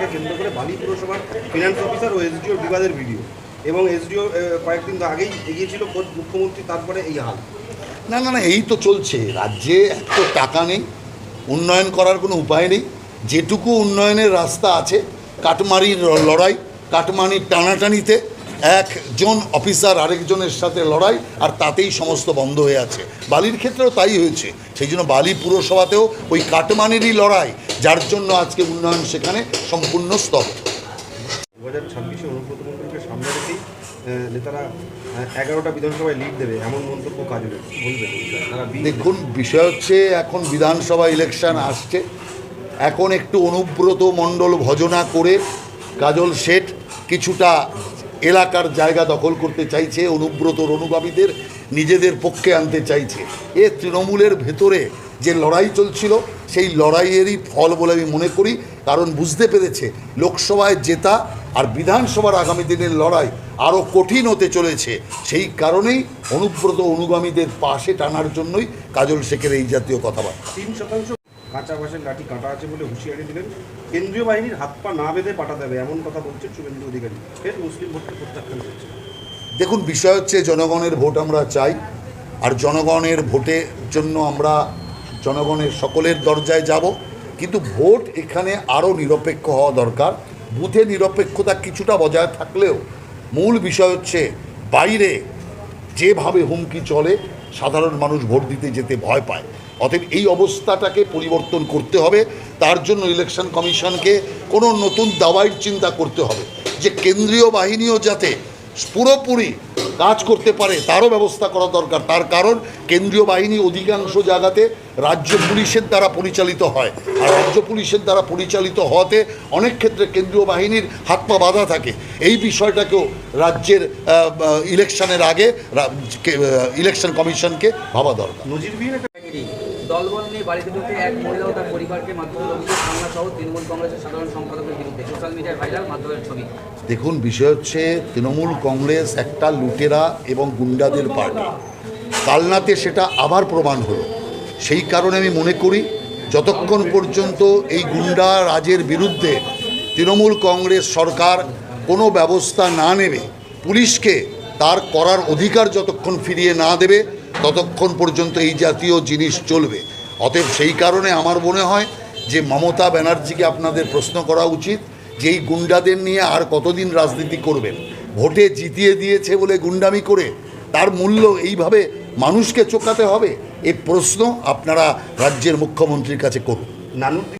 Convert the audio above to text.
ঘটনাকে কেন্দ্র করে বালি পুরসভার ফিনান্স অফিসার ও এসডিওর বিবাদের ভিডিও এবং এসডিও কয়েকদিন আগেই এগিয়েছিল খোদ মুখ্যমন্ত্রী, তারপরে এই হাল। না না না, এই তো চলছে। রাজ্যে এত টাকা নেই, উন্নয়ন করার কোনো উপায় নেই। যেটুকু উন্নয়নের রাস্তা আছে, কাটমারির লড়াই, কাটমানির টানাটানিতে একজন অফিসার আরেকজনের সাথে লড়াই আর তাতেই সমস্ত বন্ধ হয়ে আছে। বালির ক্ষেত্রেও তাই হয়েছে। সেই জন্য বালি পুরসভাতেও ওই কাটমানেরই লড়াই যার জন্য আজকে উন্নয়ন সেখানে সম্পূর্ণ স্তব দু হাজার ছাব্বিশে অনুব্রত মন্ডলকে সামনে রেখেই নেতারা এগারোটা বিধানসভায় লিড দেবে এমন মন্তব্য কাজলের বলবেন দেখুন বিষয় হচ্ছে এখন বিধানসভা ইলেকশন আসছে। এখন একটু অনুব্রত মণ্ডল ভজনা করে কাজল শেঠ কিছুটা এলাকার জায়গা দখল করতে চাইছে অনুব্রতর অনুগামীদের নিজেদের পক্ষে আনতে চাইছে। এ তৃণমূলের ভেতরে যে লড়াই চলছিল, সেই লড়াইয়েরই ফল বলে আমি মনে করি, কারণ বুঝতে পেরেছে লোকসভায় জেতা আর বিধানসভার আগামী দিনের লড়াই আরও কঠিন হতে চলেছে। সেই কারণেই অনুব্রত অনুগামীদের পাশে টানার জন্যই কাজল শেখের এই জাতীয় কথাবার্তা। কাঁচা বাসের লাঠি কাটা আছে বলে হুঁশিয়ারি দিলেন। কেন্দ্রীয় বাহিনীর হাত পা না বেঁধে পাঠা দেবে এমন কথা বলছে শুভেন্দু অধিকারী। ফের মুসলিম ভোটকে প্রত্যাখ্যান করছে। দেখুন, বিষয় হচ্ছে জনগণের ভোট আমরা চাই, আর জনগণের ভোটের জন্য আমরা জনগণের সকলের দরজায় যাব। কিন্তু ভোট এখানে আরও নিরপেক্ষ হওয়া দরকার। বুথে নিরপেক্ষতা কিছুটা বজায় থাকলেও মূল বিষয় হচ্ছে বাইরে যেভাবে হুমকি চলে, সাধারণ মানুষ ভোট দিতে যেতে ভয় পায়। অতএব এই অবস্থাটাকে পরিবর্তন করতে হবে। তার জন্য ইলেকশন কমিশনকে কোনো নতুন দাওয়াইয়ের চিন্তা করতে হবে যে কেন্দ্রীয় বাহিনীও যাতে পুরোপুরি কাজ করতে পারে, তারও ব্যবস্থা করা দরকার। তার কারণ কেন্দ্রীয় বাহিনী অধিকাংশ জায়গাতে রাজ্য পুলিশের দ্বারা পরিচালিত হয়। আর রাজ্য পুলিশের দ্বারা পরিচালিত হওয়াতে অনেক ক্ষেত্রে কেন্দ্রীয় বাহিনীর হাত পা বাঁধা থাকে। এই বিষয়টাকেও রাজ্যের ইলেকশনের আগে ইলেকশন কমিশনকে ভাবা দরকার। দলবল নিয়ে বাড়িতে ঢুকে এক মহিলা ও তার পরিবারকে মাধ্যমের অভিযোগ হামলা সহ তৃণমূল কংগ্রেসের সাধারণ সম্পাদকের বিরুদ্ধে সোশ্যাল মিডিয়ায় ভাইরাল মাধ্যমের ছবি। দেখুন, বিষয় হচ্ছে তৃণমূল কংগ্রেস একটা লুটেরা এবং গুন্ডাদের পার্টি। কালনাতে সেটা আবার প্রমাণ হলো। সেই কারণে আমি মনে করি, যতক্ষণ পর্যন্ত এই গুন্ডা রাজের বিরুদ্ধে তৃণমূল কংগ্রেস সরকার কোনো ব্যবস্থা না নেবে, পুলিশকে তার করার অধিকার যতক্ষণ ফিরিয়ে না দেবে ততক্ষণ পর্যন্ত এই জাতীয় জিনিস চলবে। অতএব সেই কারণে আমার মনে হয় যে মমতা ব্যানার্জিকে আপনাদের প্রশ্ন করা উচিত যে এই গুন্ডাদের নিয়ে আর কতদিন রাজনীতি করবেন। ভোটে জিতিয়ে দিয়েছে বলে গুন্ডামি করে তার মূল্য এইভাবে মানুষকে চোকাতে হবে এই প্রশ্ন আপনারা রাজ্যের মুখ্যমন্ত্রীর কাছে করুন। নানুর